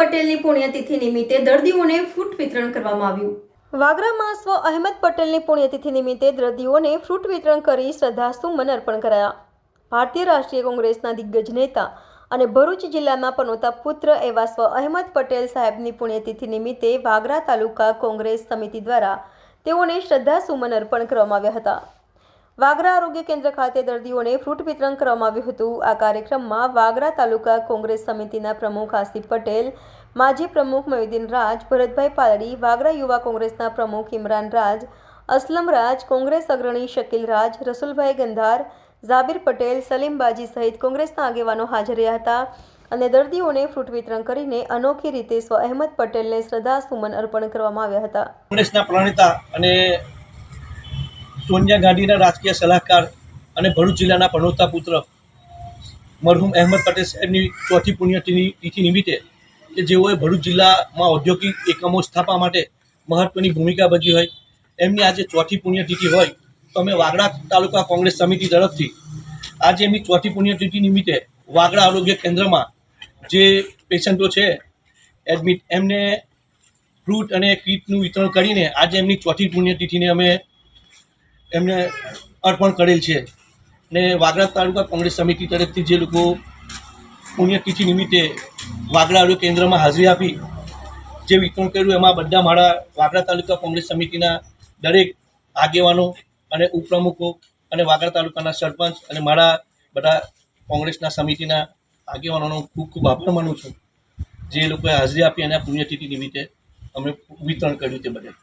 પટેલની પુણ્યતિથિ નિમિત્તે દર્દીઓને ફ્રૂટ વિતરણ કરવામાં આવ્યું. વાગરામાં સ્વ અહેમદ પટેલની પુણ્યતિથિ નિમિત્તે દર્દીઓને ફ્રૂટ વિતરણ કરી શ્રદ્ધાસુમન અર્પણ કરાયા. ભારતીય રાષ્ટ્રીય કોંગ્રેસના દિગ્ગજ નેતા અને ભરૂચ જિલ્લામાં પનોતા પુત્ર એવા સ્વ અહેમદ પટેલ સાહેબની પુણ્યતિથિ નિમિત્તે વાગરા તાલુકા કોંગ્રેસ સમિતિ દ્વારા તેઓને શ્રદ્ધાસુમન અર્પણ કરવામાં આવ્યા હતા. વાગરા આરોગ્ય કેન્દ્ર ખાતે દર્દીઓને ફ્રૂટ વિતરણ કરવામાં આવ્યું હતું. આ કાર્યક્રમમાં વાગરા તાલુકા કોંગ્રેસ સમિતિના પ્રમુખ આસિફ પટેલ, માજી પ્રમુખ મયુદ્દીન રાજ, ભરતભાઈ પાલડી વાગરા યુવા કોંગ્રેસના પ્રમુખ ઇમરાન રાજ, અસલમ રાજ, કોંગ્રેસ અગ્રણી શકીલ રાજ, રસુલભાઈ ગંધાર, ઝાબીર પટેલ, સલીમ બાજી સહિત કોંગ્રેસના આગેવાનો હાજર રહ્યા હતા અને દર્દીઓને ફ્રૂટ વિતરણ કરીને અનોખી રીતે સ્વ અહેમદ પટેલને શ્રદ્ધાસુમન અર્પણ કરવામાં આવ્યા હતા. કોંગ્રેસના પ્રણેતા અને સોનિયા ગાંધીના રાજકીય સલાહકાર અને ભરૂચ જિલ્લાના પનોતા પુત્ર મરહુમ અહેમદ પટેલ સાહેબની ચોથી પુણ્યતિથિ તિથિ નિમિત્તે કે જેઓએ ભરૂચ જિલ્લામાં ઔદ્યોગિક એકમો સ્થાપવા માટે મહત્વની ભૂમિકા ભજવી હોય, એમની આજે ચોથી પુણ્યતિથિ હોય, તો અમે વાગડા તાલુકા કોંગ્રેસ સમિતિ તરફથી આજે એમની ચોથી પુણ્યતિથિ નિમિત્તે વાગડા આરોગ્ય કેન્દ્રમાં જે પેશન્ટો છે, એડમિટ એમને ફ્રૂટ અને કીટનું વિતરણ કરીને આજે એમની ચોથી પુણ્યતિથિને અમે એમને અર્પણ કરેલ છે. ને વાગડા તાલુકા કોંગ્રેસ સમિતિ તરફથી જે લોકો પુણ્યતિથિ નિમિત્તે વાગડા આરોગ્ય કેન્દ્રમાં હાજરી આપી, જે વિતરણ કર્યું, એમાં બધા મારા વાગડા તાલુકા કોંગ્રેસ સમિતિના દરેક આગેવાનો અને ઉપપ્રમુખો અને વાગડા તાલુકાના સરપંચ અને મારા બધા કોંગ્રેસના સમિતિના આગેવાનોનો ખૂબ ખૂબ આભાર માનું છું. જે લોકોએ હાજરી આપી અને પુણ્યતિથિ નિમિત્તે અમે વિતરણ કર્યું તે બદલ.